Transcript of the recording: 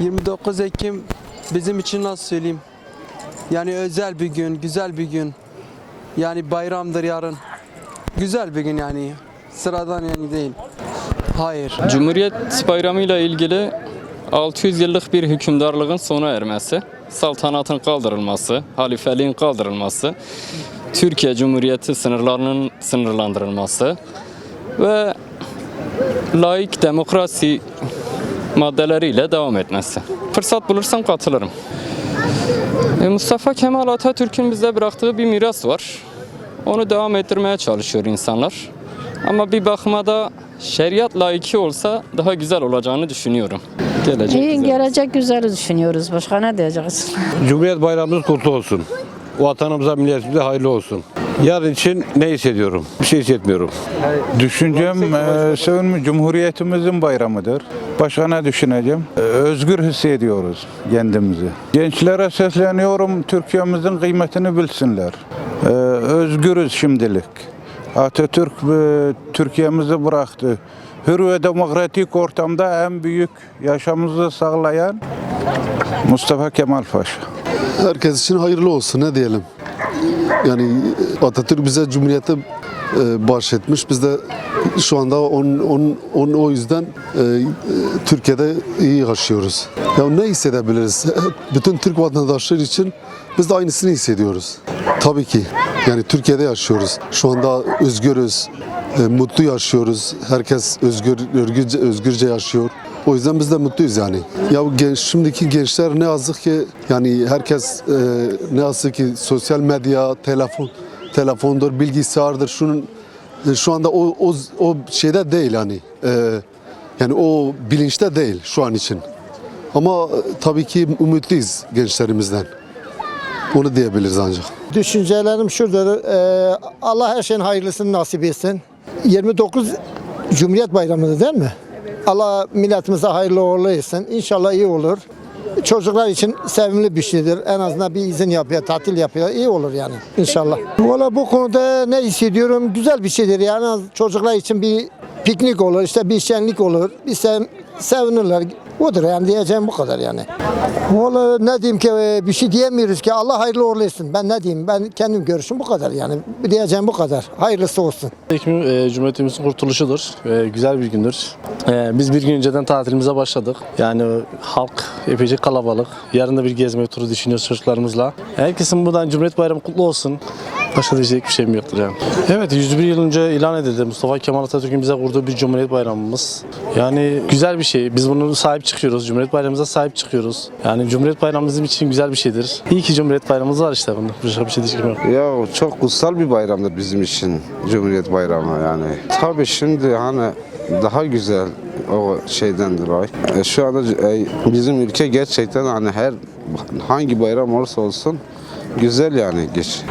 29 Ekim bizim için nasıl söyleyeyim? Yani özel bir gün, güzel bir gün. Yani bayramdır yarın. Güzel bir gün yani. Sıradan yani değil. Hayır. Cumhuriyet Bayramı ile ilgili 600 yıllık bir hükümdarlığın sona ermesi, saltanatın kaldırılması, halifeliğin kaldırılması, Türkiye Cumhuriyeti sınırlarının sınırlandırılması ve laik demokrasi maddeleriyle devam etmesi. Fırsat bulursam katılırım. E, Mustafa Kemal Atatürk'ün bize bıraktığı bir miras var. Onu devam ettirmeye çalışıyor insanlar. Ama bir bakıma da şeriat laiki olsa daha güzel olacağını düşünüyorum. Gelecek İyi güzel. gelecek güzeli düşünüyoruz. Başka ne diyeceğiz? Cumhuriyet Bayramımız kutlu olsun. Vatanımıza, milletimize hayırlı olsun. Yarın için ne hissediyorum? Bir şey hissetmiyorum. Düşüncem e, Cumhuriyetimizin bayramıdır. Başka ne düşüneceğim? E, özgür hissediyoruz kendimizi. Gençlere sesleniyorum, Türkiye'mizin kıymetini bilsinler. E, özgürüz şimdilik. Atatürk e, Türkiye'mizi bıraktı. Hür ve demokratik ortamda en büyük yaşamımızı sağlayan Mustafa Kemal Paşa. Herkes için hayırlı olsun ne diyelim. Yani Atatürk bize Cumhuriyeti e, bahşetmiş. Biz de şu anda on, on, on, o yüzden e, e, Türkiye'de iyi yaşıyoruz. Ya ne hissedebiliriz? Bütün Türk vatandaşları için biz de aynısını hissediyoruz. Tabii ki. Yani Türkiye'de yaşıyoruz. Şu anda özgürüz, e, mutlu yaşıyoruz. Herkes özgür, özgürce, özgürce yaşıyor. O yüzden biz de mutluyuz yani. Ya genç, şimdiki gençler ne yazık ki yani herkes e, ne yazık ki sosyal medya, telefon, telefondur, bilgisayardır. Şunun e, şu anda o o, o şeyde değil yani. E, yani o bilinçte değil şu an için. Ama e, tabii ki umutluyuz gençlerimizden. Onu diyebiliriz ancak. Düşüncelerim şudur. e, Allah her şeyin hayırlısını nasip etsin. 29 Cumhuriyet Bayramı'dır değil mi? Allah milletimize hayırlı uğurlu etsin. İnşallah iyi olur. Çocuklar için sevimli bir şeydir. En azından bir izin yapıyor, tatil yapıyor. İyi olur yani inşallah. Valla bu konuda ne hissediyorum? Güzel bir şeydir yani çocuklar için bir piknik olur, işte bir şenlik olur. Bir sev, sevinirler. Odur yani diyeceğim bu kadar yani. Valla ne diyeyim ki e, bir şey diyemiyoruz ki Allah hayırlı uğurlu etsin. Ben ne diyeyim ben kendim görüşüm bu kadar yani. Diyeceğim bu kadar. Hayırlısı olsun. Ekim e, Cumhuriyetimizin kurtuluşudur. Güzel bir gündür. E, biz bir gün önceden tatilimize başladık. Yani halk epeyce kalabalık. Yarın da bir gezme turu düşünüyoruz çocuklarımızla. Herkesin buradan Cumhuriyet Bayramı kutlu olsun. Başka diyecek bir şeyim yoktur yani. Evet 101 yıl önce ilan edildi. Mustafa Kemal Atatürk'ün bize kurduğu bir Cumhuriyet Bayramımız. Yani güzel bir şey. Biz bunu sahip çıkıyoruz. Cumhuriyet Bayramımıza sahip çıkıyoruz. Yani Cumhuriyet Bayramı bizim için güzel bir şeydir. İyi ki Cumhuriyet Bayramımız var işte bunda. Başka bir şey diyeceğim yok. Ya çok kutsal bir bayramdır bizim için Cumhuriyet Bayramı yani. Tabii şimdi hani daha güzel o şeyden dolayı. E, şu anda e, bizim ülke gerçekten hani her hangi bayram olursa olsun güzel yani geç.